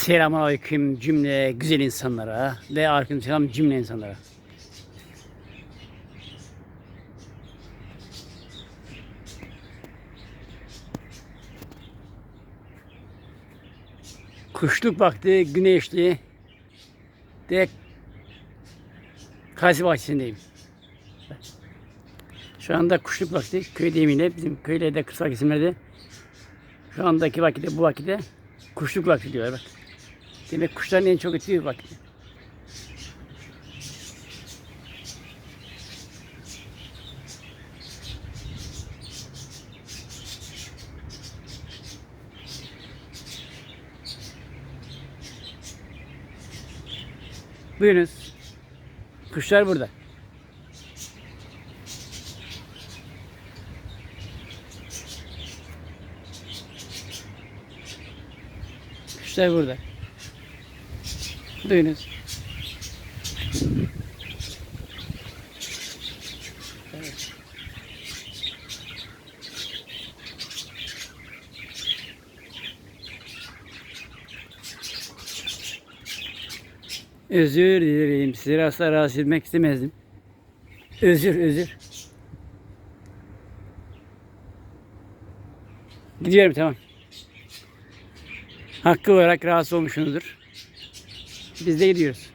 Selamünaleyküm cümle güzel insanlara ve aleykümselam cümle insanlara. Kuşluk vakti güneşli de Kayısı bahçesindeyim. Şu anda kuşluk vakti köydeyim yine bizim köylerde kırsal kesimlerde şu andaki vakitte bu vakitte kuşluk vakti diyorlar bak. Demek kuşların en çok ötüğü vakti. Buyurunuz. Kuşlar burada. Kuşlar burada. Duyunuz. Özür dilerim. Sizi asla rahatsız etmek istemezdim. Özür, özür. Gidiyorum tamam. Hakkı olarak rahatsız olmuşsunuzdur. Biz de gidiyoruz.